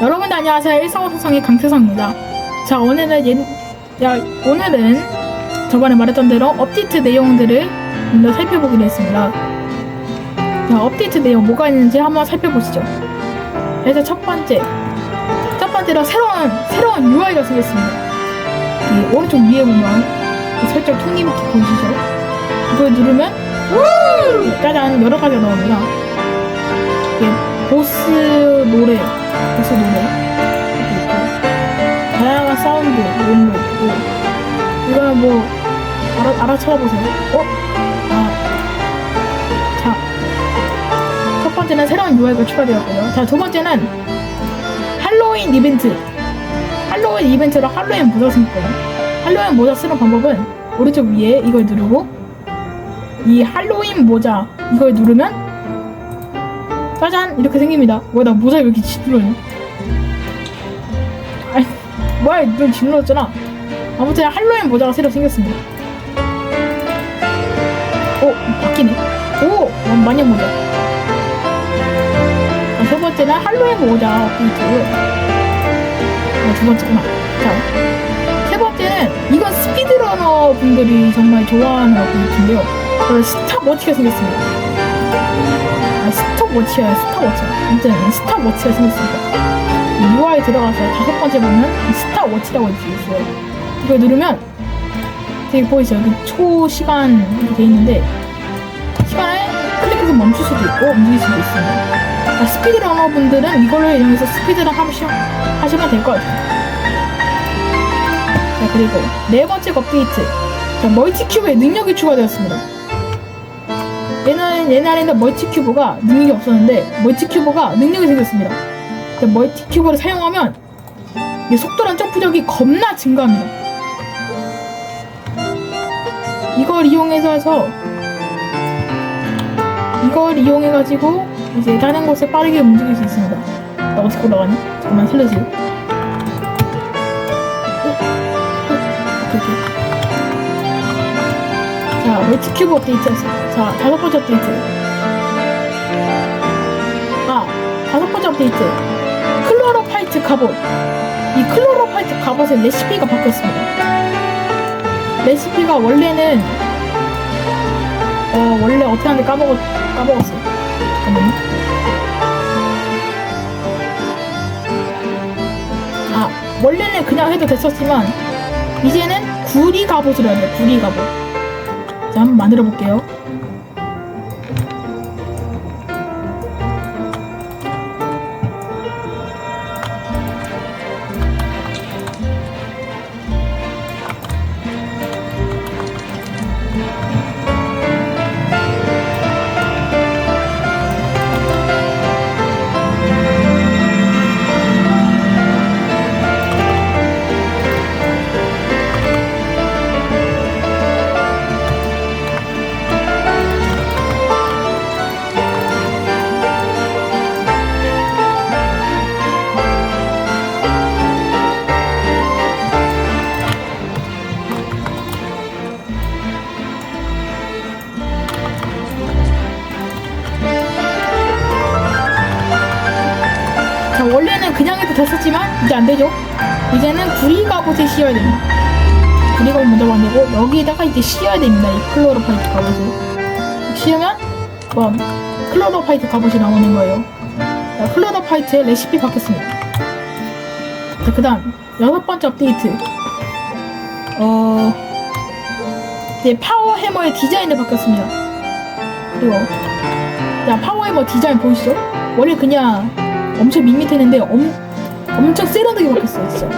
여러분 안녕하세요. 일성호소성의 강태성입니다. 자 오늘은 예, 야, 오늘은 저번에 말했던 대로 업데이트 내용들을 좀 더 살펴보기로 했습니다. 자, 업데이트 내용 뭐가 있는지 한번 살펴보시죠. 그래서 첫 번째, 첫 번째로 새로운 새로운 UI가 생겼습니다. 이 오른쪽 위에 보면 이 살짝 톱니바퀴 보이시죠? 이걸 누르면 짜잔 여러 가지가 나옵니다. 보스 노래, 보스 노래 이렇게 다양한 사운드 이런 거 있고 이거는 뭐 알아 알아 찾아보세요. 어? 아, 자, 첫 번째는 새로운 UI가 추가되었고요. 자, 두 번째는 할로윈 이벤트. 할로윈 이벤트로 할로윈 모자 생겼거든요. 할로윈 모자 쓰는 방법은 오른쪽 위에 이걸 누르고 이 할로윈 모자 이걸 누르면 짜잔 이렇게 생깁니다. 뭐야 나 모자 왜 이렇게 짓눌러냐? 아니 뭐야 너 짓눌렀잖아. 아무튼 할로윈 모자가 새로 생겼습니다. 오 바뀌네. 오 완- 마녀 모자. 자, 세 번째는 할로윈 모자 업데이트. 어, 두 번째구나. 자, 세 번째는 이건 스피드러너 분들이 정말 좋아하는 업데이트인데요. 그 스탑워치가 생겼습니다. 아, 스탑워치야, 스탑워치. 아무튼 스탑워치가 생겼습니다. 이 UI 들어가서 다섯 번째 보면 이 스탑워치라고 있어요. 이걸 누르면 되게 보이죠? 여기 초시간 이렇게 돼 있는데 시간을 클릭해서 멈출 수도 있고 움직일 수도 있습니다. 아, 스피드러너 분들은 이걸로 이용해서 스피드런 하시, 하시면 될 것 같아요. 자, 그리고 네 번째 업데이트. 자, 멀티큐브에 능력이 추가되었습니다. 옛날엔, 옛날에는 멀티큐브가 능력이 없었는데, 멀티큐브가 능력이 생겼습니다. 자, 멀티큐브를 사용하면, 이 속도랑 점프력이 겁나 증가합니다. 이걸 이용해서 해서, 이걸 이용해가지고, 이제 다른 곳에 빠르게 움직일 수 있습니다. 나 어떻게 올라가니? 잠깐만 살려주세요. 자, 멀티큐브 업데이트였어요. 자, 다섯 번째 업데이트. 아, 다섯 번째 업데이트. 클로로파이트 갑옷. 이 클로로파이트 갑옷의 레시피가 바뀌었습니다. 레시피가 원래는, 어, 원래 어떻게 하는지 까먹었, 까먹었어요. 잠깐만요. 아, 원래는 그냥 해도 됐었지만, 이제는 구리 갑옷을 해야 돼요. 구리 갑옷. 자, 한번 만들어 볼게요. 됐었지만, 이제 안 되죠. 이제는 구리 갑옷에 씌워야 됩니다. 구리 갑옷 먼저 만들고, 여기에다가 이제 씌워야 됩니다. 이 클로로파이트 갑옷을. 씌우면, 뭐, 클로로파이트 갑옷이 나오는 거예요. 자, 클로로파이트의 레시피 바뀌었습니다. 자, 그 다음, 여섯 번째 업데이트. 어, 이제 파워 해머의 디자인이 바뀌었습니다. 그리고, 자, 파워 해머 디자인 보이시죠? 원래 그냥 엄청 밋밋했는데 엄, 엄청 세련되게 바뀌었어요, 진짜.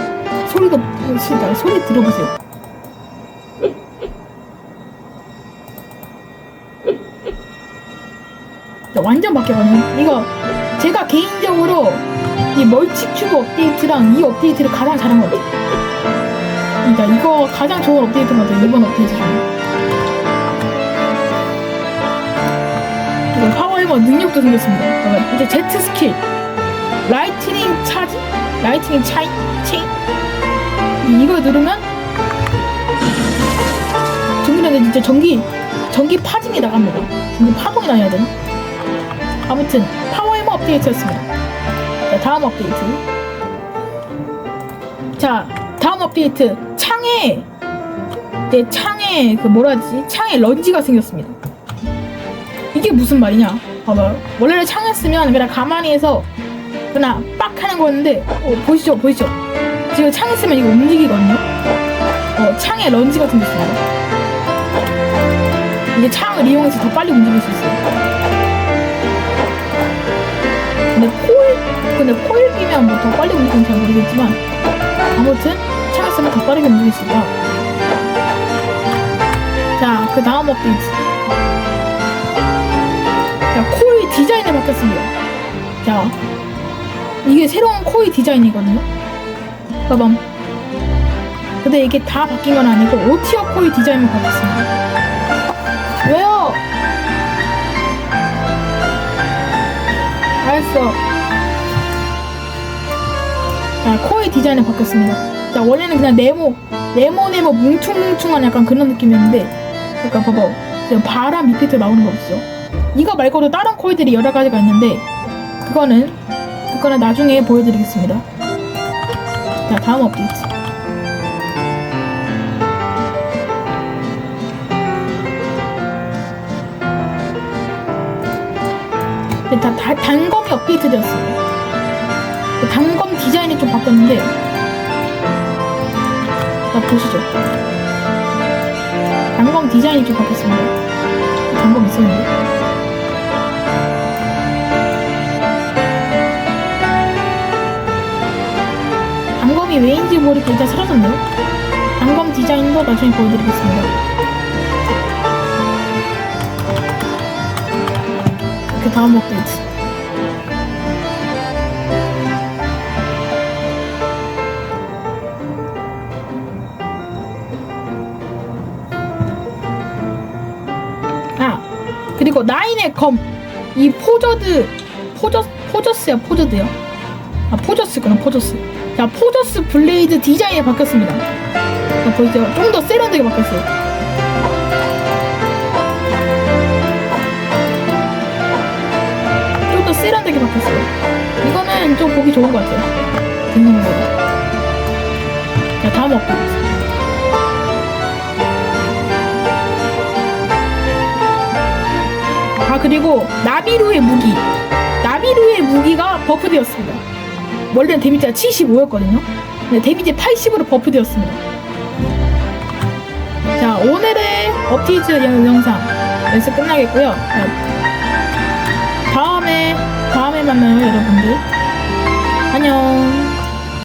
소리도, 진짜, 소리 들어보세요. 완전 바뀌어가네요. 이거, 제가 개인적으로 이 멀티큐브 업데이트랑 이 업데이트를 가장 잘한 것 같아요. 그러니까 이거 가장 좋은 업데이트인 것 같아요, 이번 업데이트 중에. 그리고 파워해머 능력도 생겼습니다. 그러니까 이제 제트 스킬, 라이트닝 차지, 라이트닝 차이, 체인. 이거 누르면 전기는 진짜 전기 전기 파진이 나갑니다. 전기 파동이 나야 되나? 아무튼 파워해머 업데이트였습니다. 자, 다음 업데이트. 자 다음 업데이트 창에 내 창에 그 뭐라 하지 창에 런지가 생겼습니다 이게 무슨 말이냐 봐봐요 원래는 창을 쓰면 그냥 가만히 해서 그냥 빡 하는 거였는데 어, 보시죠? 보시죠? 지금 창을 쓰면 이거 움직이거든요? 어, 창에 런지가 생겼습니다 이제 창을 이용해서 더 빨리 움직일 수 있어요. 근데 코일 근데 코일 끼면 뭐 더 빨리 움직이면 잘 모르겠지만 아무튼 창을 쓰면 더 빠르게 움직일 수 있다. 자, 그 다음 업데이트. 자, 코일 디자인이 바뀌었습니다. 자, 이게 새로운 코일 디자인이거든요. 빠밤. 근데 이게 다 바뀐 건 아니고, 오티어 코일 디자인이 바뀌었습니다. 왜요? 알았어. 자, 코일 디자인이 바뀌었습니다. 자, 원래는 그냥 네모, 네모네모 뭉퉁뭉퉁한 약간 그런 느낌이었는데, 그러니까 봐봐 지금 바람 밑에 나오는 거 없죠 이거 말고도 다른 코일들이 여러 가지가 있는데 그거는 그거는 나중에 보여드리겠습니다 자 다음 업데이트 네, 다, 다 단검이 업데이트 되었어요 그 단검 디자인이 좀 바뀌었는데 자 보시죠 단검 디자인이 좀 바뀌었습니다. 단검 있었는데. 단검이 왜인지 모르게 일단 사라졌네요. 단검 디자인도 나중에 보여드리겠습니다. 그 다음 업데이트. 아 그리고 나인의 검 이 포저드 포저 포저스야 포저드요 아 포저스구나 포저스 자 포저스 블레이드 디자인이 바뀌었습니다. 자, 보이죠? 좀 더 세련되게 바뀌었어요. 좀 더 세련되게 바뀌었어요. 이거는 좀 보기 좋은 것 같아요. 듣는 거 자 다음 업데이트 아 그리고 나비루의 무기. 나비루의 무기가 버프되었습니다 원래는 데미지가 75였거든요. 근데 데미지 80으로 버프되었습니다. 자 오늘의 영- 영상 여기서 끝나겠고요. 자, 다음에 다음에 만나요 여러분들. 안녕